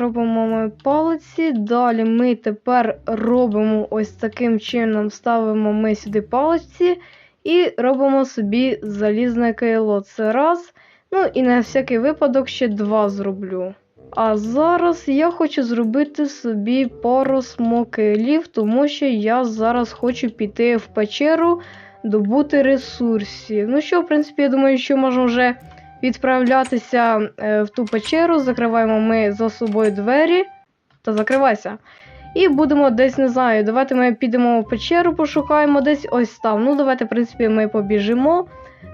робимо ми палиці. Далі ми тепер робимо ось таким чином, ставимо ми сюди палиці і робимо собі залізне кайло. Це раз. Ну і на всякий випадок ще два зроблю. А зараз я хочу зробити собі пару смокелів, тому що я зараз хочу піти в печеру, добути ресурсів. Ну що, в принципі, я думаю, що можемо вже відправлятися е, в ту печеру. Закриваємо ми за собою двері. Та закривайся. І будемо десь, не знаю, давайте ми підемо в печеру, пошукаємо десь ось там. Ну, давайте, в принципі, ми побіжимо.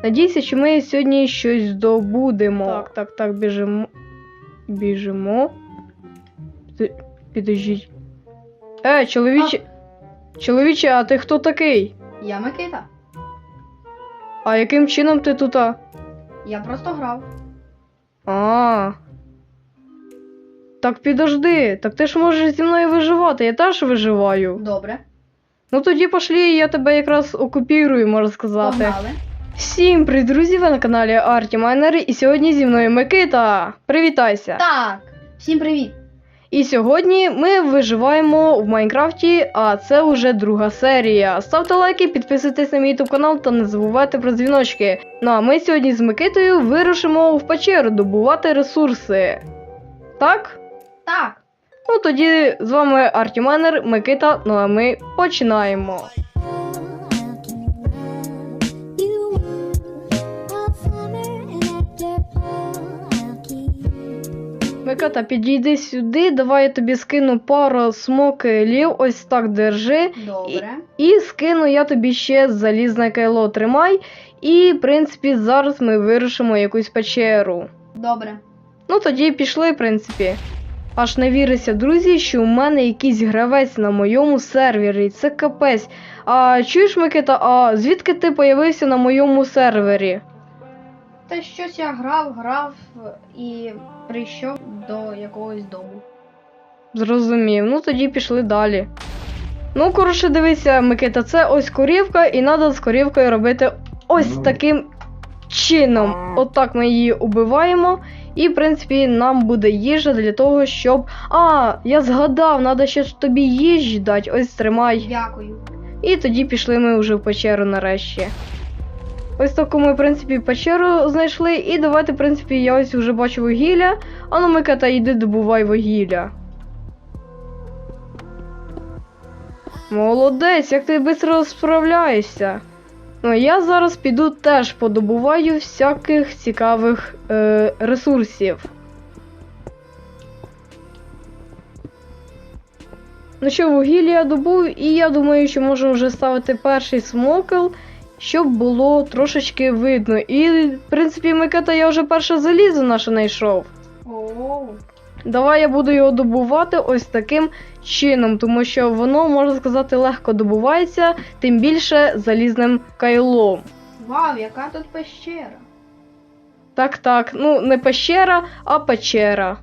Надіюся, що ми сьогодні щось здобудемо. Так, так, так, біжимо. Біжимо. Підождіть. Е, чоловіче. Чоловіче, а ти хто такий? Я Микита. А яким чином ти тут? Я просто грав. А. Так підожди, так ти ж можеш зі мною виживати, я теж виживаю. Добре. Ну тоді пошлі, я тебе якраз окупірую, можна сказати. Погнали. Всім привіт, друзі! Ви на каналі Арті Майнер, і сьогодні зі мною Микита. Привітайся! Так. Всім привіт. І сьогодні ми виживаємо в Майнкрафті, а це вже друга серія. Ставте лайки, підписуйтесь на мій ютуб канал та не забувайте про дзвіночки. Ну а ми сьогодні з Микитою вирушимо в печеру добувати ресурси. Так? Так. Ну тоді з вами Артіменер, Микита, ну а ми починаємо. Микита, підійди сюди, давай я тобі скину пару смокелів, ось так держи. Добре. І скину я тобі ще залізне кайло тримай. І, в принципі, зараз ми вирушимо якусь печеру. Добре. Ну тоді пішли, в принципі. Аж не віриться, друзі, що у мене якийсь гравець на моєму сервері. Це капець. А чуєш, Микита, а звідки ти появився на моєму сервері? Та щось я грав, грав і прийшов до якогось дому. Зрозумів. Ну тоді пішли далі. Ну, коротше, дивися, Микита, це ось корівка, і треба з корівкою робити ось таким чином. Отак ми її убиваємо. І, в принципі, нам буде їжа для того, щоб. А, я згадав, треба ще тобі їжі дати. Ось тримай. Дякую. І тоді пішли ми вже в печеру нарешті. Ось таку ми, в принципі, печеру знайшли. І давайте, в принципі, я ось вже бачу вугілля. А ну, Микита, йди добувай вугілля. Молодець, як ти швидко справляєшся. Ну, я зараз піду теж подобуваю всяких цікавих е, ресурсів. Ну що, вугілля я добув, і я думаю, що можу вже ставити перший смокел, щоб було трошечки видно. І, в принципі, Микита, я вже перше залізо наше знайшов. Давай я буду його добувати ось таким чином, тому що воно, можна сказати, легко добувається, тим більше залізним кайлом. Вау, яка тут пещера. Так, так, ну не пещера, а печера.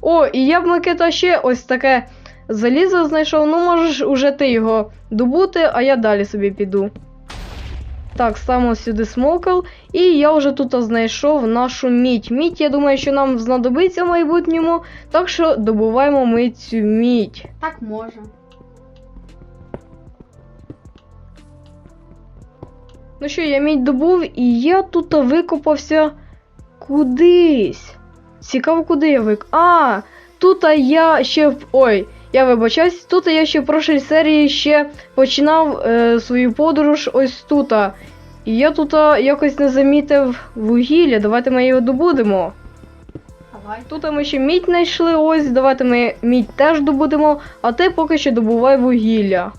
О, і я б Микита ще ось таке залізо знайшов. Ну, можеш уже ти його добути, а я далі собі піду. Так, ставимо сюди смокел. І я вже тут знайшов нашу мідь. Мідь, я думаю, що нам знадобиться в майбутньому. Так що добуваємо ми цю мідь. Так може. Ну що, я мідь добув, і я тут викопався кудись. Цікаво, куди я вик. А, тут я ще. Ой, я вибачаюсь, тут я ще в прошлій серії ще починав е, свою подорож ось тут. І я тут якось не замітив вугілля. Давайте ми його добудемо. Давай. Тут ми ще мідь знайшли, ось, давайте ми мідь теж добудемо, а ти поки що добувай вугілля.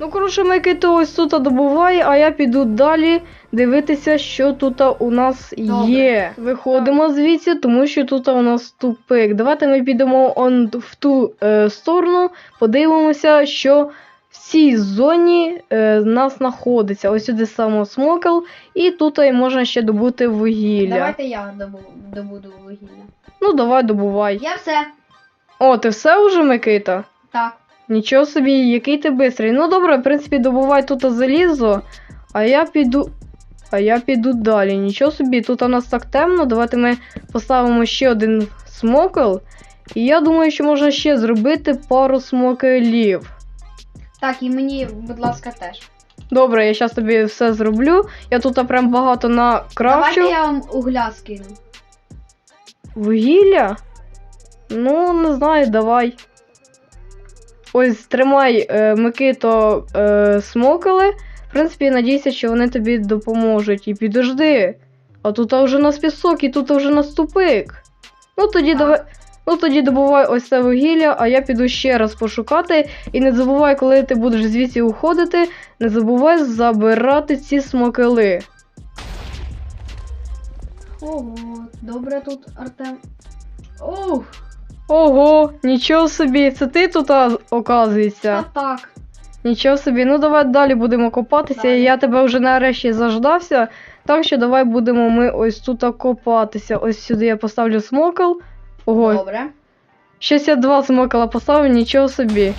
Ну, коротше, Микита ось тут добуває, а я піду далі дивитися, що тут у нас Добре. є. Виходимо звідси, тому що тут у нас тупик. Давайте ми підемо он в ту е, сторону, подивимося, що в цій зоні е, нас знаходиться. Ось сюди саме смокел, і тут і можна ще добути вугілля. Давайте я добу, добуду вугілля. Ну, давай добувай. Я все. О, ти все вже, Микита? Так. Нічого собі, який ти бистрий. Ну добре, в принципі, добувай тут залізо, а я піду. А я піду далі. Нічого собі, тут у нас так темно. Давайте ми поставимо ще один смокел. І я думаю, що можна ще зробити пару смокелів. Так, і мені, будь ласка, теж. Добре, я зараз тобі все зроблю. Я тут прям багато накрафчу. Давайте я вам угля скину. Вугілля? Ну, не знаю, давай. Ось тримай е, Микито е, смокали. В принципі, надійся, що вони тобі допоможуть. І підожди. А тут вже нас пісок, і тут вже нас тупик. Ну тоді давай. Ну тоді добувай ось це вугілля, а я піду ще раз пошукати. І не забувай, коли ти будеш звідси уходити, не забувай забирати ці смокели. Ого, добре тут, Артем. Ух, Ого, нічого собі, це ти тут оказується. та так. Нічого собі, ну давай далі будемо копатися. Далі. Я тебе вже нарешті заждався. Так що давай будемо ми ось тут копатися. Ось сюди я поставлю смокол. Ого, Добре. щось я два смокола поставив, нічого собі.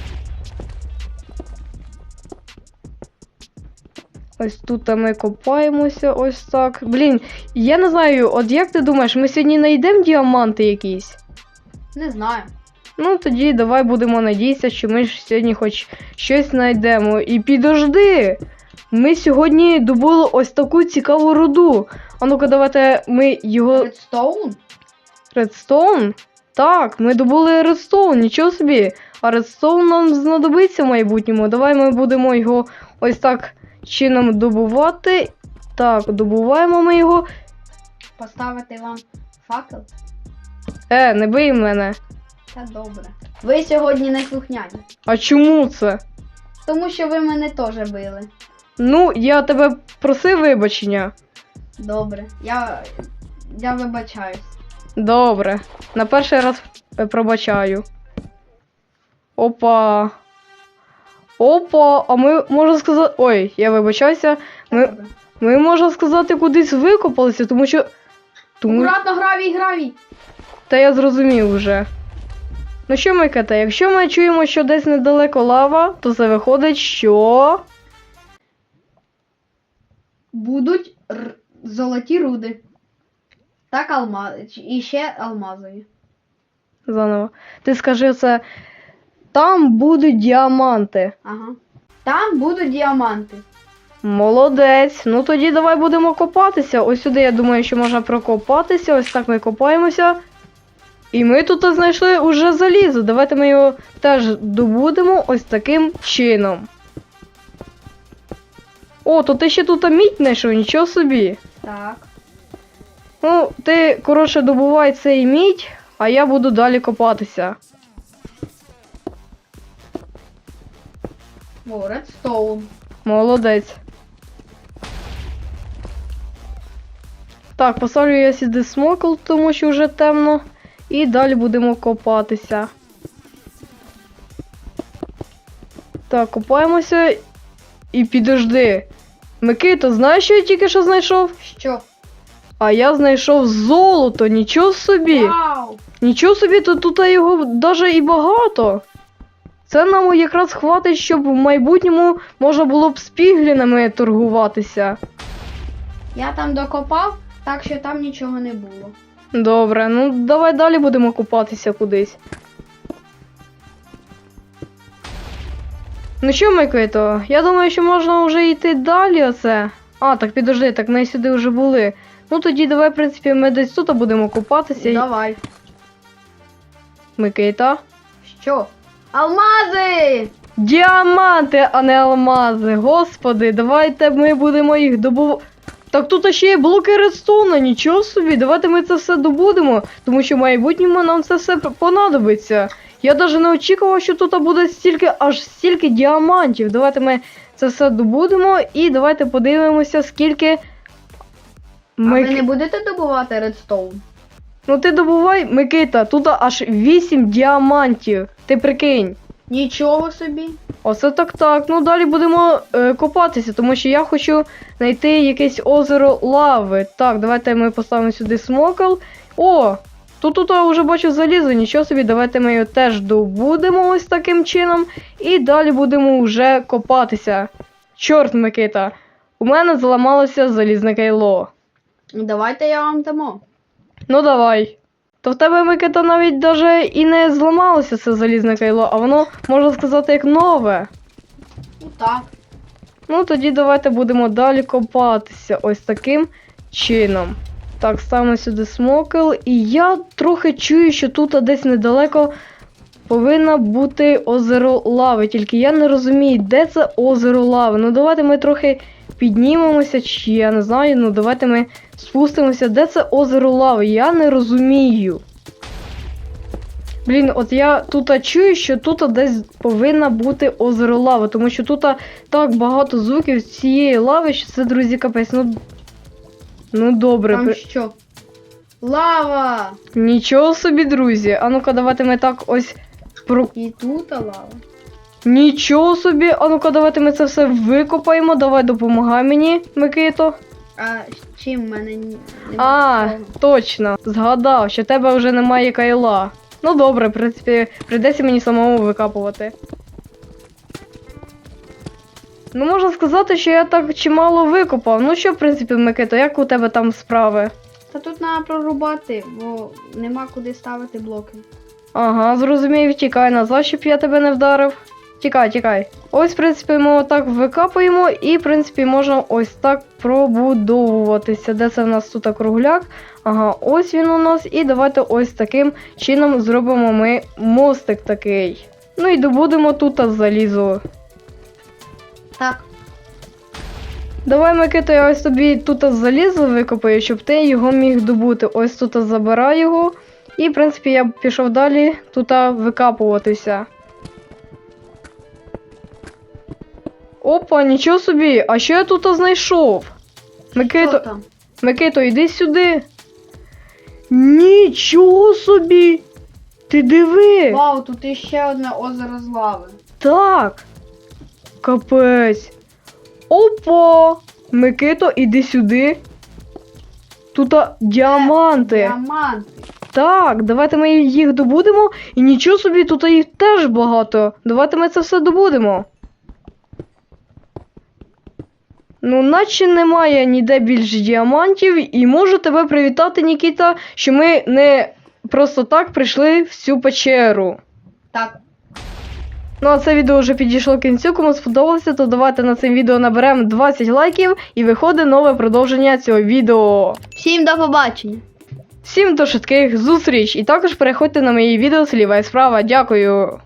Ось тут ми копаємося, ось так. Блін, я не знаю, от як ти думаєш, ми сьогодні знайдемо діаманти якісь? Не знаю. Ну, тоді давай будемо надіятися, що ми ж сьогодні хоч щось знайдемо. І підожди! Ми сьогодні добули ось таку цікаву руду. А ну-ка, давайте ми його. Редстоун? Редстоун? Так, ми добули редстоун, нічого собі. А редстоун нам знадобиться в майбутньому. Давай ми будемо його ось так чином добувати. Так, добуваємо ми його. Поставити вам факел? Е, не бий мене. Та добре. Ви сьогодні не слухняні. А чому це? Тому що ви мене теж били. Ну, я тебе просив вибачення. Добре. Я. Я вибачаюсь. Добре. На перший раз е, пробачаю. Опа. Опа, а ми можна сказати. Ой, я вибачаюся. Ми, Добре. ми можна сказати, кудись викопалися, тому що. Тому... Акуратно гравій, гравій! Та я зрозумів вже. Ну що, Микита, якщо ми чуємо, що десь недалеко лава, то це виходить, що. Будуть р... золоті руди. Так алмази. І ще алмазові. Заново. Ти скажи це. Там будуть діаманти. Ага. Там будуть діаманти. Молодець. Ну тоді давай будемо копатися. Ось сюди, я думаю, що можна прокопатися. Ось так ми копаємося. І ми тут знайшли уже залізо. Давайте ми його теж добудемо ось таким чином. О, то ти ще тут мідь знайшов, нічого собі. Так. Ну, ти, коротше, добувай цей мідь, а я буду далі копатися. О, редстоун. Молодець. Так, поставлю я сюди смокл, тому що вже темно. І далі будемо копатися. Так, копаємося. І підожди. Микита, знаєш, що я тільки що знайшов? Що? А я знайшов золото, нічого собі. Вау! Нічого собі, то тут його даже і багато. Це нам якраз хватить, щоб в майбутньому можна було б з піглінами торгуватися. Я там докопав, так що там нічого не було. Добре, ну давай далі будемо купатися кудись. Ну що, Микито, я думаю, що можна вже йти далі оце. А, так підожди, так ми сюди вже були. Ну тоді давай, в принципі, ми десь тут будемо купатися. Давай. Микита. Що? Алмази! Діаманти, а не алмази. Господи, давайте ми будемо їх добувати. Так тут ще є блоки редстоуна, нічого собі. Давайте ми це все добудемо, тому що в майбутньому нам це все понадобиться. Я навіть не очікував, що тут буде стільки, аж стільки діамантів. Давайте ми це все добудемо і давайте подивимося, скільки. А ви не будете добувати редстоун? Ну ти добувай, Микита, тут аж 8 діамантів. Ти прикинь. Нічого собі. Оце так так. Ну далі будемо е, копатися, тому що я хочу знайти якесь озеро лави. Так, давайте ми поставимо сюди смокол. О! Тут тут я вже бачу залізо, нічого собі, давайте ми його теж добудемо ось таким чином. І далі будемо вже копатися. Чорт, Микита. У мене зламалося залізне кайло. Давайте я вам дамо. Ну давай. То в тебе Микита навіть даже і не зламалося це залізне кайло, а воно, можна сказати, як нове. Ну так. Ну тоді давайте будемо далі копатися ось таким чином. Так, ставимо сюди смокел. І я трохи чую, що тут десь недалеко повинна бути озеро лави. Тільки я не розумію, де це озеро лави. Ну давайте ми трохи піднімемося, чи я не знаю. Ну давайте ми спустимося. Де це озеро лави? Я не розумію. Блін, от я тут чую, що тут десь повинна бути озеро лави, тому що тут так багато звуків з цієї лави, що це, друзі, капець. Ну, ну добре. Там що? Лава! Нічого собі, друзі. А ну-ка, давайте ми так ось про. І тут лава. Нічого собі. А ну-ка, давайте ми це все викопаємо. Давай допомагай мені, Микито. А з чим в мене ні- А, точно. Згадав, що в тебе вже немає кайла. Ну добре, в принципі, прийдеться мені самому викапувати. Ну, можна сказати, що я так чимало викопав. Ну що, в принципі, Микито, як у тебе там справи? Та тут треба прорубати, бо нема куди ставити блоки. Ага, зрозумів, тікай назад, щоб я тебе не вдарив. Тікай, тікай. Ось, в принципі, ми отак викапуємо, і, в принципі, можна ось так пробудовуватися. Де це в нас тут кругляк? Ага, ось він у нас. І давайте ось таким чином зробимо ми мостик такий. Ну і добудемо тут залізо. Так. Давай, Микито, я ось тобі тут залізо викопаю, щоб ти його міг добути. Ось тут забирай його. І, в принципі, я пішов далі тут викапуватися. Опа, нічого собі, а що я тут знайшов? Микито, там? Микито, йди сюди. Нічого собі! Ти диви! Вау, тут іще одне озеро з лави. Так. Капець. Опа! Микито, іди сюди. Тут а, діаманти. Діаманти. Так, давайте ми їх добудемо. І нічого собі, тут їх теж багато. Давайте ми це все добудемо. Ну, наче немає ніде більше діамантів, і можу тебе привітати, Нікіта, що ми не просто так прийшли в цю печеру. Так. Ну а це відео вже підійшло к кінцю. Кому сподобалося, то давайте на це відео наберемо 20 лайків і виходить нове продовження цього відео. Всім до побачення. Всім до швидких зустріч! І також переходьте на мої відео зліва і справа. Дякую!